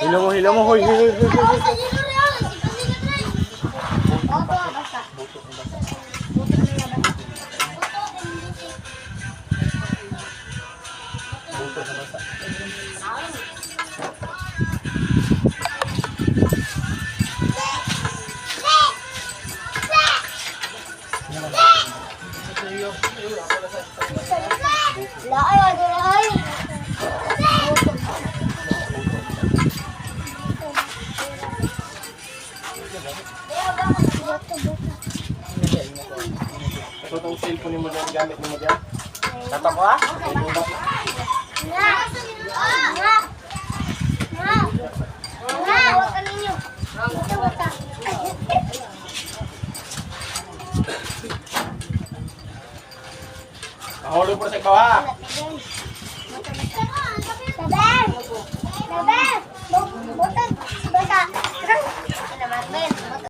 Hilo mo, hilo mo, hoy, hoy, hoy, hoy, hoy. Buto sa basa. Ito itong cellphone mo dyan, gamit mo dyan. Tata ko ah. Mahulog po sa ikaw ha. Saber! Saber! Butang!